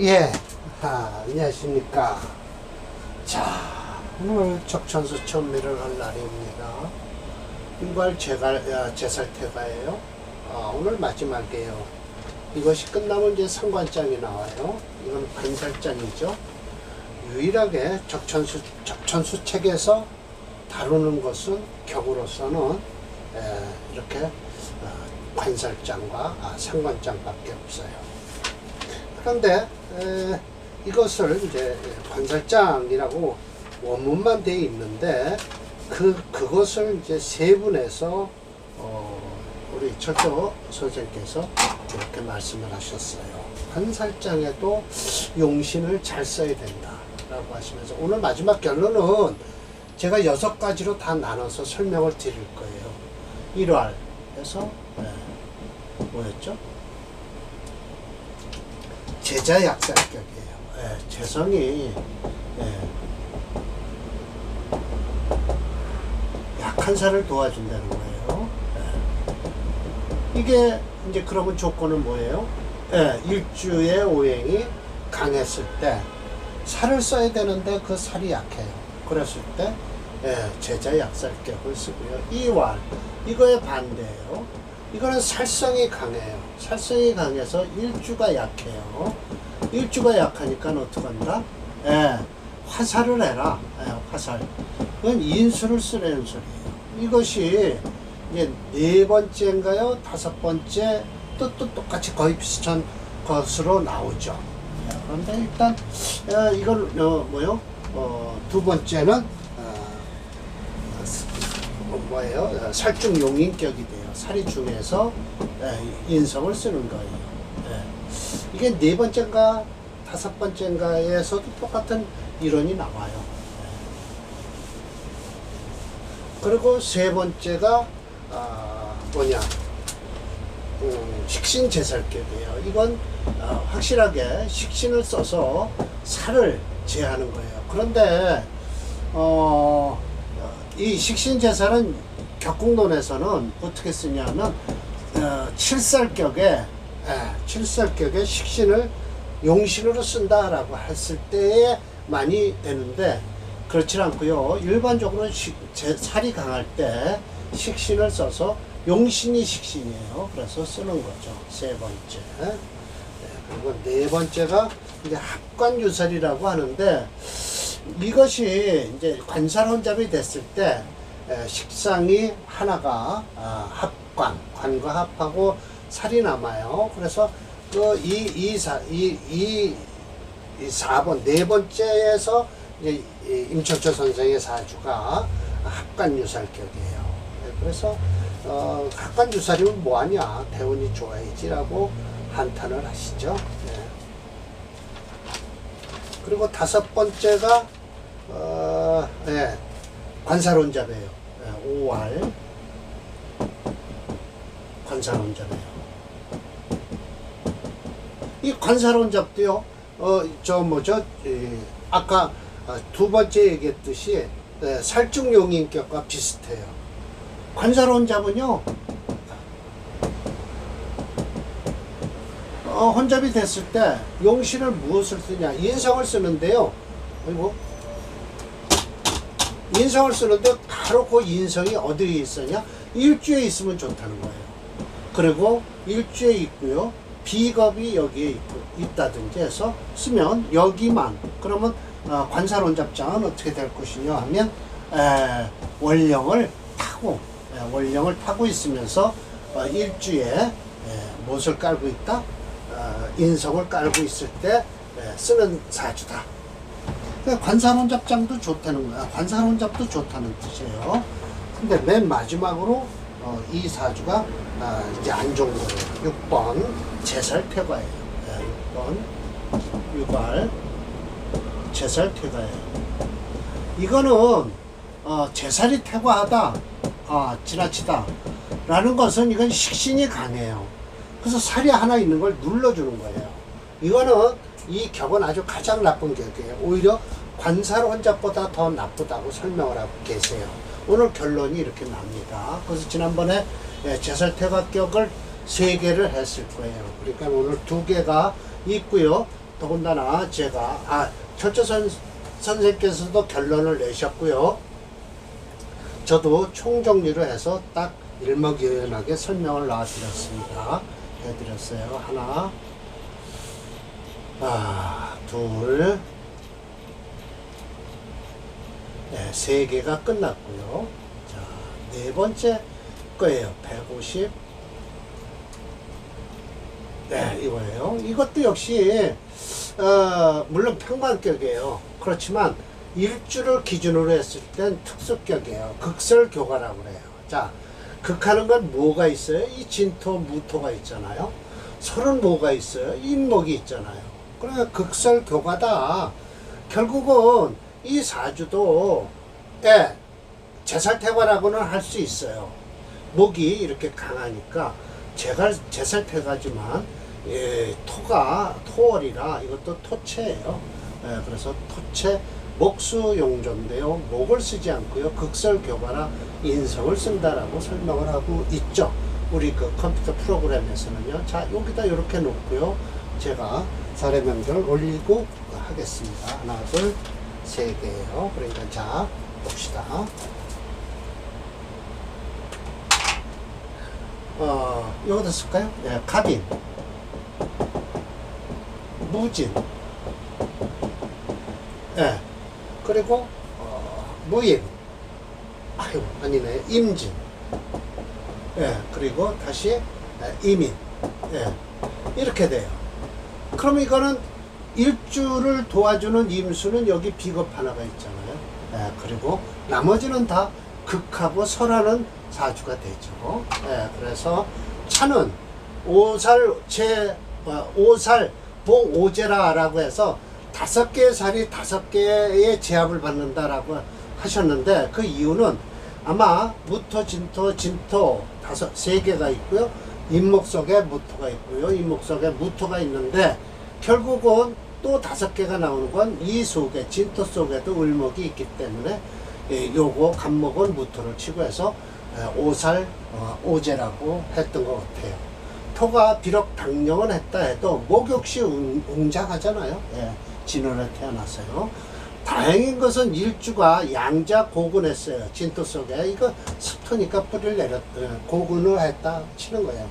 예, 아, 안녕하십니까. 자, 오늘 적천수 천미를 할 날입니다. 인발 제갈, 야, 제살태가예요. 아, 오늘 마지막이에요. 이것이 끝나면 이제 상관장이 나와요. 이건 반살장이죠. 유일하게 적천수, 적천수 책에서 다루는 것은 격으로서는 에, 이렇게 어, 관살장과 아, 상관장밖에 없어요. 그런데 에, 이것을 이제 관살장이라고 원문만 돼 있는데 그 그것을 이제 세분해서 어, 우리 철도 선생께서 이렇게 말씀을 하셨어요. 관살장에도 용신을 잘 써야 된다라고 하시면서 오늘 마지막 결론은 제가 여섯 가지로 다 나눠서 설명을 드릴 거예요. 1화에서 뭐였죠? 제자 약살격이에요. 예, 재성이 예, 약한 살을 도와준다는 거예요. 예. 이게 이제 그러면 조건은 뭐예요? 예, 일주의 오행이 강했을 때 살을 써야 되는데 그 살이 약해요. 그랬을 때 예, 제자 약살격을 쓰고요. 이왈 이거의 반대예요. 이거는 살성이 강해요. 살성이 강해서 일주가 약해요. 일주가 약하니까 어떡한다? 예, 화살을 해라. 예, 화살. 그건 인수를 쓰라는 소리예요. 이것이 이제 네 번째인가요? 다섯 번째 또, 또 똑같이 거의 비슷한 것으로 나오죠. 예, 그런데 일단 예, 이걸 어, 뭐요? 어, 두 번째는 뭐예요? 어, 살중 용인격이 돼요. 살이 중에서 예, 인성을 쓰는 거예요. 예. 이게 네 번째인가 다섯 번째인가에서도 똑같은 이론이 나와요. 예. 그리고 세 번째가 아, 뭐냐? 음, 식신 제살격이에요. 이건 어, 확실하게 식신을 써서 살을 제하는 거예요. 그런데 어, 이 식신제살은 격국론에서는 어떻게 쓰냐면 어, 칠살격에 예, 칠살격에 식신을 용신으로 쓴다라고 했을 때에 많이 되는데 그렇지 않고요. 일반적으로 식, 제, 살이 강할 때 식신을 써서 용신이 식신이에요. 그래서 쓰는 거죠. 세 번째. 네, 그리고 네 번째가 이제 합관유살이라고 하는데 이것이 이제 관살 혼잡이 됐을 때 에, 식상이 하나가 아, 합관, 관과 합하고 살이 남아요. 그래서 그 이 이 사 이 이 이 4번 네 번째에서 이 임철철 선생의 사주가 합관유살격이에요. 네, 그래서 어, 합관유살이면 뭐하냐 대운이 좋아야지라고 한탄을 하시죠. 네. 그리고 다섯 번째가 어, 네, 관사론잡이에요. 네, 5월 관사론잡이에요. 이 관사론잡도요. 어, 저 뭐죠? 이, 아까 어, 두 번째 얘기했듯이 네, 살중용인격과 비슷해요. 관사론잡은요. 어, 혼잡이 됐을 때 용신을 무엇을 쓰냐? 인성을 쓰는데요. 아이고. 인성을 쓰는데 바로 그 인성이 어디에 있으냐? 일주에 있으면 좋다는 거예요. 그리고 일주에 있고요. 비겁이 여기에 있고, 있다든지 해서 쓰면 여기만 그러면 어, 관사론잡장은 어떻게 될 것이냐 하면 에, 원령을 타고 에, 원령을 타고 있으면서 어, 일주에 에, 무엇을 깔고 있다? 어, 인성을 깔고 있을 때 에, 쓰는 사주다. 그러니까 관사론 잡장도 좋다는 거야. 관사론 잡도 좋다는 뜻이에요. 근데 맨 마지막으로 어, 이 사주가 아, 이제 안 좋은 거예요. 6번 제살퇴과예요. 네, 6번 유발 제살퇴과예요. 이거는 어, 제살이 퇴과하다, 아, 지나치다 라는 것은 이건 식신이 강해요. 그래서 살이 하나 있는 걸 눌러주는 거예요. 이거는 이 격은 아주 가장 나쁜 격이에요. 오히려 관살 혼잡보다 더 나쁘다고 설명을 하고 계세요. 오늘 결론이 이렇게 납니다. 그래서 지난번에 예, 제살퇴각격을 세 개를 했을 거예요. 그러니까 오늘 두 개가 있고요. 더군다나 제가 아 철저 선 선생께서도 결론을 내셨고요. 저도 총정리를 해서 딱 일목요연하게 설명을 놔드렸습니다. 해드렸어요. 하나, 아, 둘, 네, 세 개가 끝났고요. 자, 네 번째 거예요. 150. 네, 이거예요. 이것도 역시, 어, 물론 평반격이에요. 그렇지만, 일주를 기준으로 했을 땐 특수격이에요. 극설교과라고 그래요. 자, 극하는 건 뭐가 있어요? 이 진토, 무토가 있잖아요. 설은 뭐가 있어요? 인목이 있잖아요. 그러니까 극설교과다. 결국은 이 사주도, 예, 제살태과라고는 할 수 있어요. 목이 이렇게 강하니까 제갈 제살태가지만 예, 토가 토월이라 이것도 토체예요. 예, 그래서 토체 목수 용조인데요. 목을 쓰지 않고요. 극설 교과라 인성을 쓴다라고 설명을 하고 있죠. 우리 그 컴퓨터 프로그램에서는요. 자 여기다 이렇게 놓고요. 제가 사례명들을 올리고 하겠습니다. 하나, 둘, 세 개예요. 그러니까 자 봅시다. 어, 여기다 쓸까요? 네, 갑인, 무진, 예, 그리고, 어, 무임, 아유, 아니네, 임진, 예, 그리고 다시, 예, 이민, 예, 이렇게 돼요. 그럼 이거는 일주를 도와주는 임수는 여기 비겁 하나가 있잖아요. 예, 그리고 나머지는 다 극하고 설하는 사주가 되죠. 예, 그래서 차는 오살 제 어, 오살 복 오제라라고 해서 다섯 개의 살이 다섯 개의 제압을 받는다라고 하셨는데 그 이유는 아마 무토, 진토, 진토 다섯 세 개가 있고요. 임목 속에 무토가 있고요. 임목 속에 무토가 있는데 결국은 또 다섯 개가 나오는 건 이 속에 진토 속에도 을목이 있기 때문에 예, 요거 간목은 무토를 치고 해서 예, 오살 어, 오제라고 했던 것 같아요. 토가 비록 당령은 했다 해도 목욕시 웅- 웅장하잖아요. 예, 진원에 태어났어요. 다행인 것은 일주가 양자 고군했어요. 진토 속에 이거 습토니까 뿌리를 내렸 어, 고군을 했다 치는 거예요.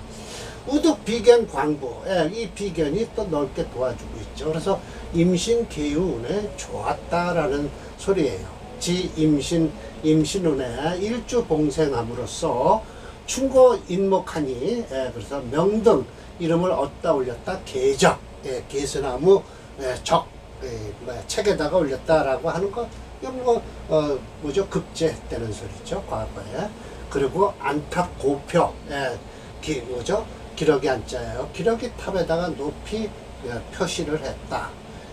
우득 비견 광부 예, 이 비견이 또 넓게 도와주고 있죠. 그래서 임신 개유운에 좋았다라는 소리예요. 지 임신 임신운에 일주 봉생함으로써 충고 인목하니 예, 그래서 명등 이름을 얻다 올렸다 계적 예, 개수나무 예, 적 예, 뭐야, 책에다가 올렸다라고 하는 거 이건 뭐 어, 뭐죠? 급제되는 소리죠 과거에. 그리고 안탑 고표 예, 기, 뭐죠? 기러기 안자예요. 기러기 탑에다가 높이 예, 표시를 했다.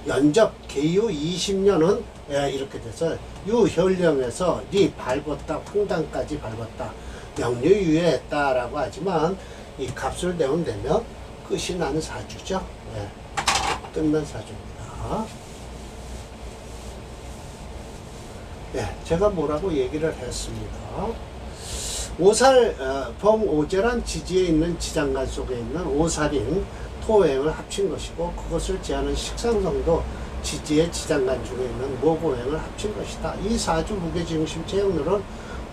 연접 개유 20년은 예, 이렇게 돼서 유혈령에서 리 밟았다 황당까지 밟았다 명료유예했다라고 하지만 이 값을 내면 되면 끝이 나는 사주죠. 예, 끝난 사주입니다 예, 제가 뭐라고 얘기를 했습니다 오살 어, 범오제란 지지에 있는 지장간 속에 있는 오살인 토오행을 합친 것이고 그것을 제하는 식상성도 지지의 지장간 중에 있는 모고행을 합친 것이다. 이 사주 무게중심 제형들은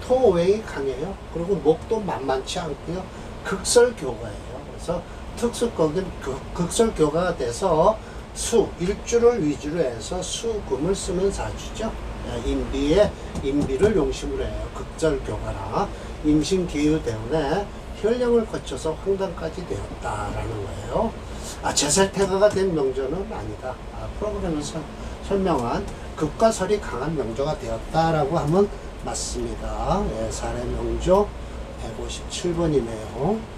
토오행이 강해요. 그리고 목도 만만치 않고요. 극설교가예요. 그래서 특수격은 극- 극설교가가 돼서 수, 일주를 위주로 해서 수금을 쓰는 사주죠. 예, 인비의 인비를 용심으로 해요. 극절교가라 임신 기후 때문에 혈령을 거쳐서 황당까지 되었다라는 거예요. 아, 제살태가가 된 명조는 아니다. 아, 프로그램에서 설명한 극과 설이 강한 명조가 되었다라고 하면 맞습니다. 예, 사례 명조 157번이네요.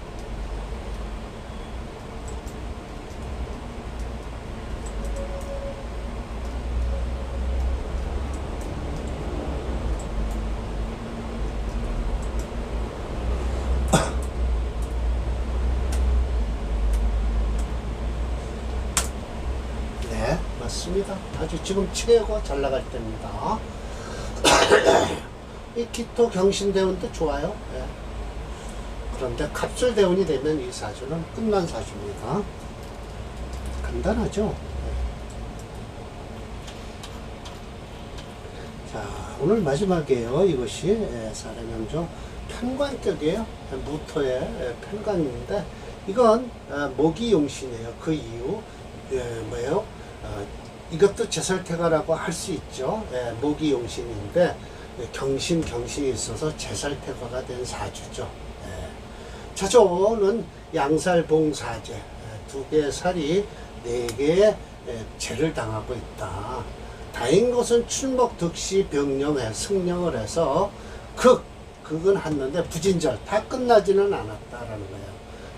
때입니다. 아주 지금 최고 잘 나갈 때입니다. 이 키토 경신대운도 좋아요. 예. 그런데 캡슐 대운이 되면 이 사주는 끝난 사주입니다. 간단하죠? 예. 자, 오늘 마지막이에요. 이것이 예, 사례명종 편관격이에요. 예, 무토의 예, 편관인데 이건 아, 모기용신이에요. 그 이후 예, 뭐예요? 아, 이것도 제살태가라고 할 수 있죠. 예, 모기 용신인데 예, 경신 경신이 있어서 제살태가가 된 사주죠. 예. 자조는 양살봉사제 예, 두 개의 살이 네 개의 예, 죄를 당하고 있다. 다행인 것은 출목 득시 병령해 승령을 해서 극 극은 했는데 부진절 다 끝나지는 않았다라는 거예요.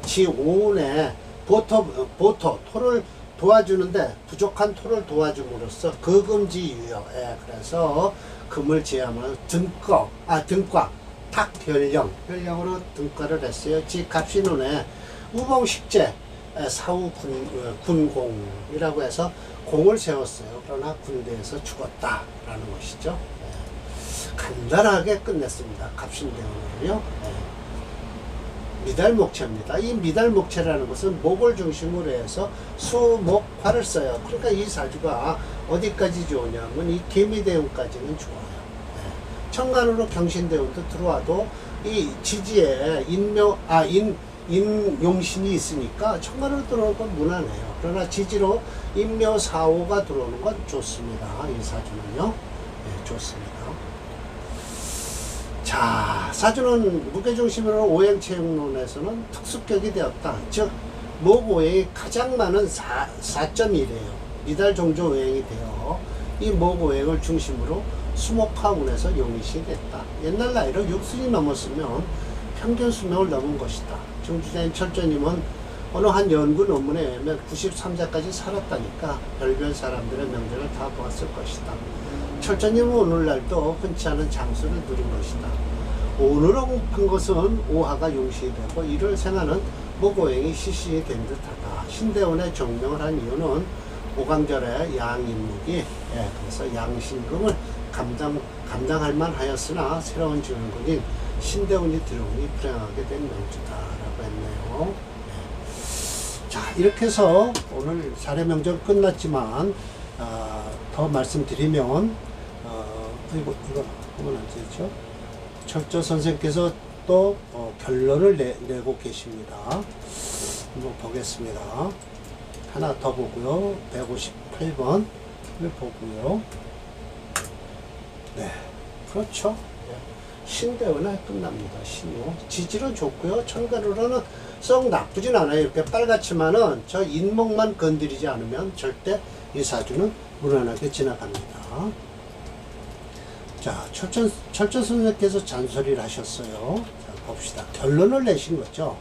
지 오운에 보토 보토 토를 도와주는데 부족한 토를 도와줌으로써 거금지 유여. 예, 그래서 금을 제하면 등과 아 등과 탁 별령 별령으로 등과를 했어요. 지 갑신운에 우봉식제 에, 사후 군, 어, 해서 공을 세웠어요. 그러나 군대에서 죽었다라는 것이죠. 예. 간단하게 끝냈습니다. 갑신대원으로요. 예. 미달 목체입니다. 이 미달 목체라는 것은 목을 중심으로 해서 수목화를 써요. 그러니까 이 사주가 어디까지 좋으냐면 이 개미대운까지는 좋아요. 예. 천간으로 경신대운도 들어와도 이 지지에 인묘 아인 인용신이 있으니까 천간으로 들어오는 건 무난해요. 그러나 지지로 인묘사오가 들어오는 건 좋습니다. 이 사주는요. 예, 좋습니다. 자, 사주는 무게중심으로 오행체육론에서는 특수격이 되었다. 즉, 목오행이 가장 많은 4, 4.1이에요. 미달 종조 오행이 되어 이 목오행을 중심으로 수목화운에서 용의시 됐다. 옛날 나이로 6순이 넘었으면 평균 수명을 넘은 것이다. 정주자인 철저님은 어느 한 연구 논문에 의하면 93세까지 살았다니까 별별 사람들의 명제를 다 보았을 것이다. 철저님은 오늘날도 흔치 않은 장수를 누린 것이다. 오늘은 한 것은 오하가 용시 되고 이를 생하는 목오행이 시시히 된 듯하다. 신대원의 정명을 한 이유는 오강절의 양인목이 예, 그래서 양신금을 감당 감당할 만하였으나 새로운 주인공인 신대원이 들어오니 불행하게 된 명주다라고 했네요. 예. 자 이렇게 해서 오늘 사례 명절 끝났지만 아, 더 말씀드리면 어, 이거 이거 보면 안 되죠. 철저 선생께서 또 어, 결론을 내, 내고 계십니다. 한번 보겠습니다. 하나 더 보고요. 158번을 보고요. 네, 그렇죠. 신대원에 끝납니다. 신호. 지질은 좋고요. 천간으로는 썩 나쁘진 않아요. 이렇게 빨갛지만은 저 인목만 건드리지 않으면 절대 이 사주는 무난하게 지나갑니다. 자, 철전, 철전 선생님께서 잔소리를 하셨어요. 자, 봅시다. 결론을 내신 거죠.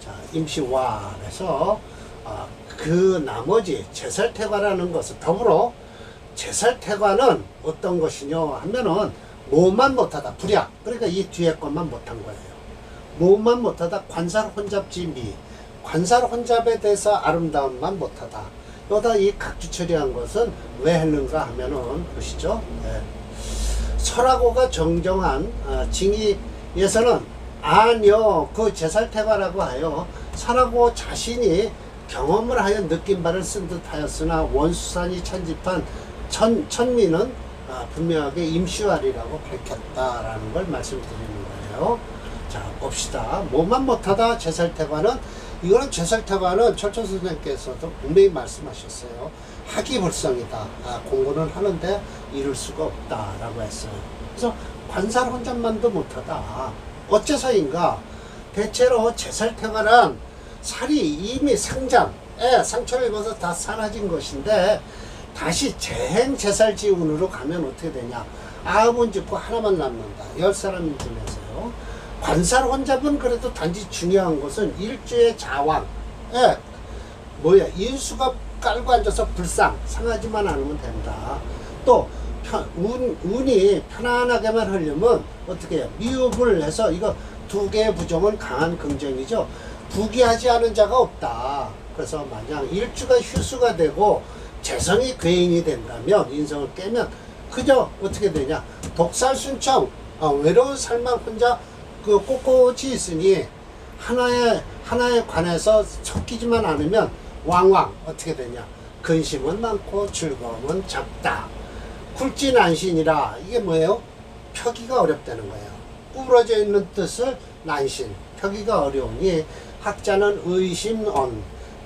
자, 임시와에서 아, 그 나머지 제살태과라는 것을 더불어 제살태과는 어떤 것이냐 하면은 뭐만 못하다 불약 그러니까 이 뒤에 것만 못한 거예요 뭐만 못하다 관살 혼잡지 미 관살 혼잡에 대해서 아름다움만 못하다 여기다 이 각주 처리한 것은 왜 했는가 하면은 보시죠 네. 설하고가 정정한 아, 징의에서는 아니요 그 제살태과라고 하여 설하고 자신이 경험을 하여 느낀 바를 쓴 듯하였으나 원수산이 찬집한 천, 천미는 아, 분명하게 임시활이라고 밝혔다라는 걸 말씀드리는 거예요. 자, 봅시다. 뭐만 못하다 제살태관은 이거는 제살태관은 철천 선생님께서도 분명히 말씀하셨어요. 학이불성이다. 아, 공부는 하는데 이룰 수가 없다라고 했어요. 그래서 관살 혼잣만도 못하다. 어째서인가? 대체로 제살태관은 살이 이미 상장에 상처를 입어서 다 사라진 것인데 다시 재행 제살 지운으로 가면 어떻게 되냐 아홉은 짓고 하나만 남는다 열 사람 중에서요 관살 혼잡은 그래도 단지 중요한 것은 일주의 자왕 예 뭐야 인수가 깔고 앉아서 불상 상하지만 않으면 된다. 또 편, 운, 운이 편안하게만 하려면 어떻게 해요? 미흡을 해서 이거 두 개의 부정은 강한 긍정이죠. 부기하지 않은 자가 없다. 그래서 만약 일주가 휴수가 되고 재성이 괴인이 된다면 인성을 깨면 그저 어떻게 되냐? 독살순청 어, 외로운 삶만 혼자 그 꼿꼿이 있으니 하나에 하나에 관해서 섞이지만 않으면 왕왕 어떻게 되냐 근심은 많고 즐거움은 적다 굴지난신이라 이게 뭐예요? 펴기가 어렵다는 거예요. 구부러져 있는 뜻을 난신, 펴기가 어려우니 학자는 의심언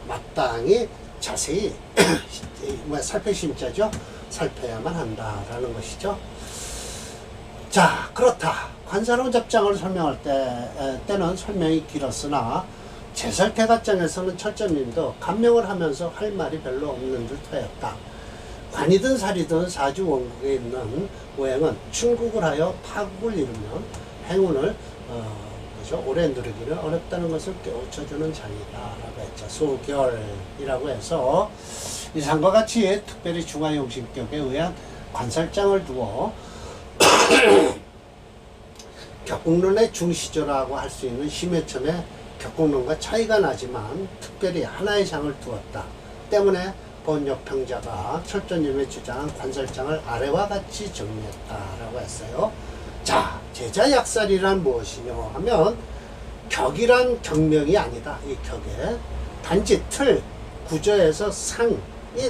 마땅히 자세히 뭐 살펴심자죠. 살펴야만 한다라는 것이죠. 자, 그렇다. 관사론 잡장을 설명할 때, 에, 때는 설명이 길었으나, 제설태가장에서는 철저님도 감명을 하면서 할 말이 별로 없는 듯 하였다. 관이든 살이든 사주 원국에 있는 오행은 충국을 하여 파국을 이루면 행운을 어, 그죠? 오래 누리기는 어렵다는 것을 깨우쳐주는 장이다라고 했죠. 소결이라고 해서 이상과 같이 특별히 중화용신격에 의한 관살장을 두어 격국론의 중시조라고 할 수 있는 심해첨의 격국론과 차이가 나지만 특별히 하나의 장을 두었다. 때문에 번역평자가 철저님의 주장한 관설장을 아래와 같이 정리했다라고 했어요. 자, 제자 약살이란 무엇이냐 하면 격이란 경명이 아니다. 이 격에 단지 틀, 구조에서 상이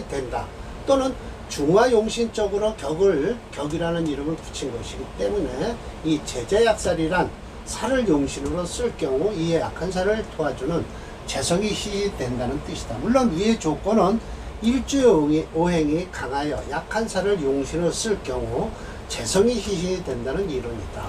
된다. 또는 중화용신적으로 격을 격이라는 이름을 붙인 것이기 때문에 이 제자약살이란 살을 용신으로 쓸 경우 이에 약한 살을 도와주는 재성이 희된다는 뜻이다. 물론 위의 조건은 일주의 오행이 강하여 약한 살을 용신으로 쓸 경우 재성이 희신이 된다는 이론이다.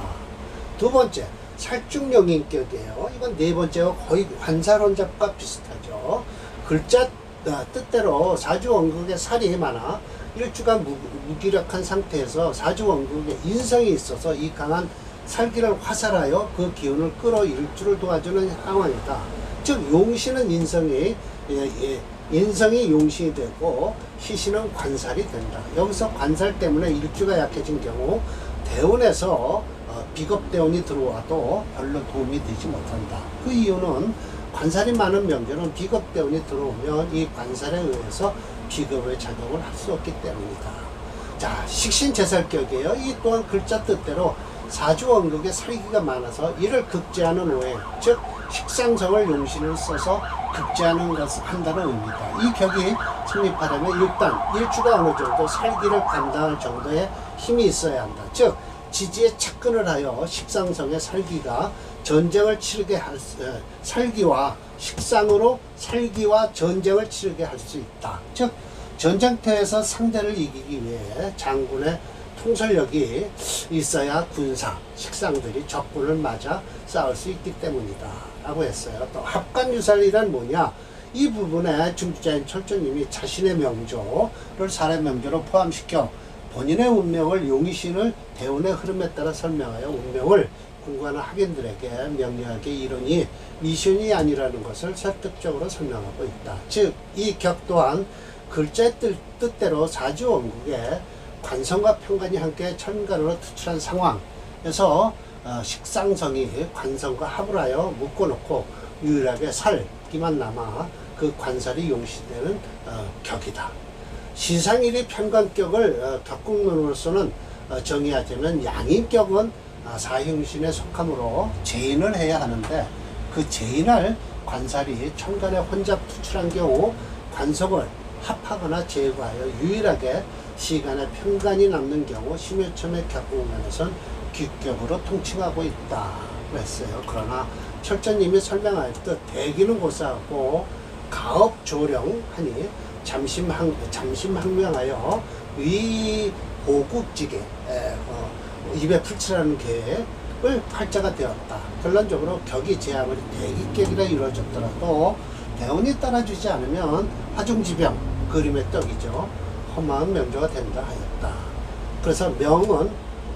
두 번째, 살중령인격이에요. 이건 네 번째와 거의 환사론잡과 비슷하죠. 글자 어, 뜻대로 사주 원국에 살이 많아 일주가 무, 무기력한 상태에서 사주 원국에 인성이 있어서 이 강한 살기를 화살하여 그 기운을 끌어 일주를 도와주는 상황이다. 즉 용신은 인성이 예, 예, 인성이 용신이 되고 희신은 관살이 된다. 여기서 관살 때문에 일주가 약해진 경우 대운에서 어, 비겁대운이 들어와도 별로 도움이 되지 못한다. 그 이유는 관살이 많은 명절은 비겁대운이 들어오면 이 관살에 의해서 비겁의 작용을 할 수 없기 때문이다. 자, 식신제살격이에요. 이 또한 글자 뜻대로 사주 원극에 살기가 많아서 이를 극제하는 오행, 즉 식상성을 용신을 써서 극제하는 것을 한다는 의미다. 이 격이 성립하려면 일단 일주가 어느 정도 살기를 감당할 정도의 힘이 있어야 한다. 즉 지지에 착근을 하여 식상성의 살기가 전쟁을 치르게 할 수, 에, 살기와 식상으로 살기와 전쟁을 치르게 할 수 있다. 즉 전쟁터에서 상대를 이기기 위해 장군의 통솔력이 있어야 군사, 식상들이 적군을 맞아 싸울 수 있기 때문이다. 라고 했어요. 또 합관유살이란 뭐냐? 이 부분에 중주자인 철조님이 자신의 명조를 사례 명조로 포함시켜 본인의 운명을 용의신을 대운의 흐름에 따라 설명하여 운명을 궁금한 학인들에게 명료하게 이르니 미신이 아니라는 것을 설득적으로 설명하고 있다. 즉, 이 격 또한 글자의 뜻, 뜻대로 사주 원국에 관성과 편관이 함께 천간으로 투출한 상황에서 어, 식상성이 관성과 합을 하여 묶어놓고 유일하게 살기만 남아 그 관살이 용시되는 어, 격이다. 시상일이 편관격을 어, 격국론으로서는 어, 정의하자면 양인격은 아, 사형신에 속함으로 재인을 해야 하는데 그 재인을 관살이 천간에 혼잡 투출한 경우 관성을 합하거나 제거하여 유일하게 시간에 편간이 남는 경우 심혈첨의 격국면에선 귀격으로 통칭하고 있다고 했어요. 그러나 철저님이 설명하였듯 대기는 고사하고 가업 조령하니 잠심항, 잠심항명하여 위호국지계 에, 어, 입에 풀칠하는 계획을 팔자가 되었다. 결론적으로 격이 제 아무리 대기격이라 이루어졌더라도 대운이 따라주지 않으면 화중지병 그림의 떡이죠. 험한 명조가 된다 하였다. 그래서 명은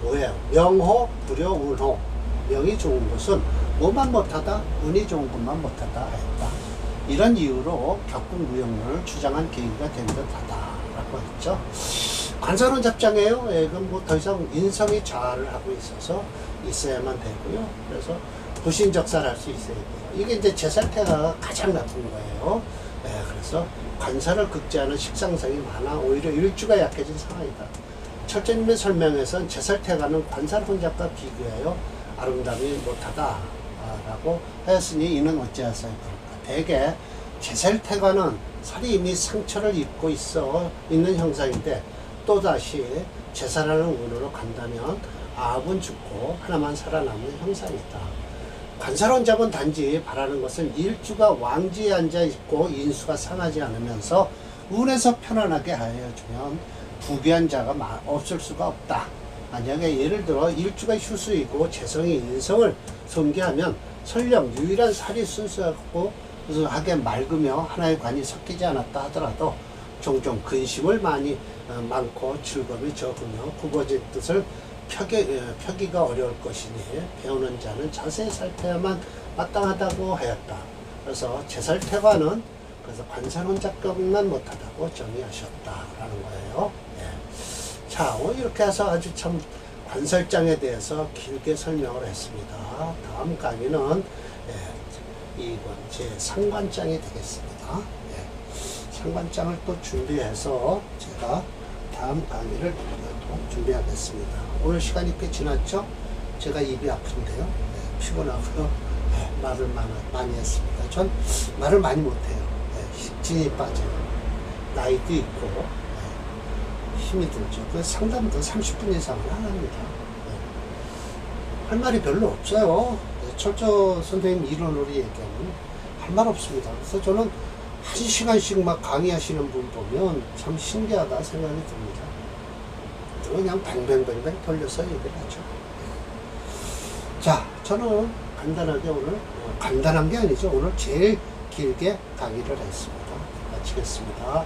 뭐예요? 명호, 불여, 운호. 명이 좋은 것은 뭐만 못하다, 운이 좋은 것만 못하다 하였다. 이런 이유로 격국무용론을 주장한 계기가 된 듯하다라고 했죠. 관사론 잡장이에요. 예, 그럼 뭐 더 이상 인성이 좌를 하고 있어서 있어야만 되고요. 그래서 부신적살할 수 있어야 돼요. 이게 이제 제살태가 가장 나쁜 거예요. 예, 그래서 관사를 극제하는 식상성이 많아 오히려 일주가 약해진 상황이다. 철저님의 설명에선 제살태가는 관살 혼잡과 비교하여 아름다움이 못하다라고 하였으니 이는 어찌하사요? 대개 제살태가는 살이 이미 상처를 입고 있어 있는 형상인데 또다시 제사라는 운으로 간다면 아합은 죽고 하나만 살아남는 형상이다. 관사론 잡은 단지 바라는 것은 일주가 왕지에 앉아 있고 인수가 상하지 않으면서 운에서 편안하게 하여주면 부귀한 자가 마- 없을 수가 없다. 만약에 예를 들어 일주가 휴수이고 재성이 인성을 손괴하면 설령 유일한 살이 순수하고 하게 맑으며 하나의 관이 섞이지 않았다 하더라도 종종 근심을 많이 어, 많고 즐거움이 적으며 굽어진 뜻을 펴기, 어, 펴기가 어려울 것이니 배우는 자는 자세히 살펴야만 마땅하다고 하였다. 그래서 제살퇴관은 그래서 관사론작격만 못하다고 정의하셨다라는 거예요. 예. 자, 이렇게 해서 아주 참 관설장에 대해서 길게 설명을 했습니다. 다음 강의는 예, 이번 제 상관장이 되겠습니다. 예. 상관장을 또 준비해서 제가 다음 강의를 또 준비하겠습니다. 오늘 시간이 꽤 지났죠? 제가 입이 아픈데요. 예, 피곤하고요. 예, 말을 많이, 많이 했습니다. 전 말을 많이 못해요. 예, 식진이 빠져요. 나이도 있고 예, 힘이 들죠. 그 상담도 30분 이상을 안 합니다. 예. 할 말이 별로 없어요. 예, 철저 선생님 이론으로 얘기하면 할 말 없습니다. 그래서 저는 한 시간씩 막 강의하시는 분 보면 참 신기하다 생각이 듭니다. 그냥 뱅뱅뱅뱅 돌려서 얘기를 하죠. 자, 저는 간단하게 오늘, 어, 간단한 게 아니죠. 오늘 제일 길게 강의를 했습니다. 마치겠습니다.